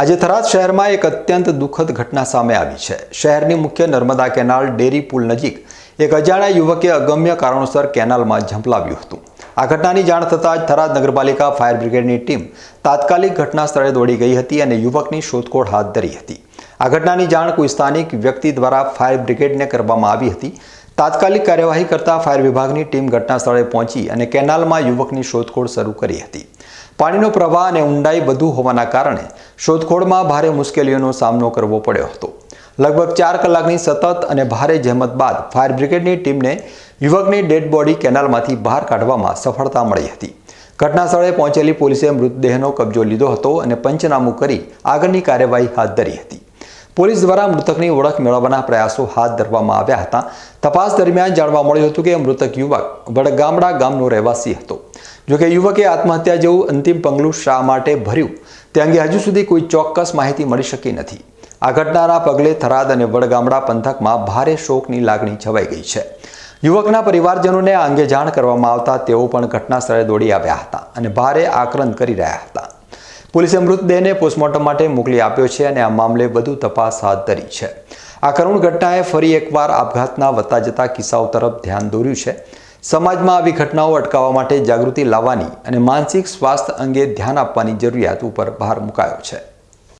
આજે થરાદ શહેરમાં એક અત્યંત દુઃખદ ઘટના સામે આવી છે. શહેરની મુખ્ય નર્મદા કેનાલ ડેરી પુલ નજીક એક અજાણ્યા યુવકે અગમ્ય કારણોસર કેનાલમાં ઝંપલાવ્યું હતું. આ ઘટનાની જાણ થતાં જ થરાદ નગરપાલિકા ફાયર બ્રિગેડની ટીમ તાત્કાલિક ઘટના સ્થળે દોડી ગઈ હતી અને યુવકની શોધખોળ હાથ ધરી હતી. આ ઘટનાની જાણ કોઈ સ્થાનિક વ્યક્તિ દ્વારા ફાયર બ્રિગેડને કરવામાં આવી હતી. તાત્કાલિક કાર્યવાહી કરતા ફાયર વિભાગની ટીમ ઘટના સ્થળે પહોંચી અને કેનાલમાં યુવકની શોધખોળ શરૂ કરી હતી. પાણીનો પ્રવાહ અને ઊંડાઈ વધુ હોવાના કારણે શોધખોળમાં ભારે મુશ્કેલીઓનો સામનો કરવો પડ્યો હતો. લગભગ ચાર કલાકની સતત અને ભારે જહેમત બાદ ફાયર બ્રિગેડની ટીમને યુવકની ડેડ બોડી કેનાલમાંથી બહાર કાઢવામાં સફળતા મળી હતી. ઘટના સ્થળે પહોંચેલી પોલીસે મૃતદેહનો કબજો લીધો હતો અને પંચનામું કરી આગળની કાર્યવાહી હાથ ધરી હતી. પોલીસ દ્વારા મૃતકની ઓળખ મેળવવાના પ્રયાસો હાથ ધરવામાં આવ્યા હતા. તપાસ દરમિયાન જાણવા મળ્યું હતું કે મૃતક યુવક વડગામડા ગામનો રહેવાસી હતો. જોકે યુવકે આત્મહત્યા જેવું અંતિમ પગલું શા માટે ભર્યું? તે અંગે હજુ સુધી કોઈ ચોક્કસ માહિતી મળી શકી નથી. આ ઘટનાના પગલે થરાદ અને વડગામડા પંથકમાં ભારે શોકની લાગણી છવાઈ ગઈ છે. યુવકના પરિવારજનોને આ અંગે જાણ કરવામાં આવતા તેઓ પણ ઘટના સ્થળે દોડી આવ્યા હતા અને ભારે આક્રંદ કરી રહ્યા હતા. પોલીસે મૃતદેહને પોસ્ટમોર્ટમ માટે મોકલી આપ્યો છે અને આ મામલે વધુ તપાસ હાથ ધરી છે. આ કરુણ ઘટનાએ ફરી એકવાર આપઘાતના વધતા જતા કિસ્સાઓ તરફ ધ્યાન દોર્યું છે. સમાજમાં આવી ઘટનાઓ અટકાવવા માટે જાગૃતિ લાવવાની અને માનસિક સ્વાસ્થ્ય અંગે ધ્યાન આપવાની જરૂરિયાત ઉપર ભાર મુકાયો છે.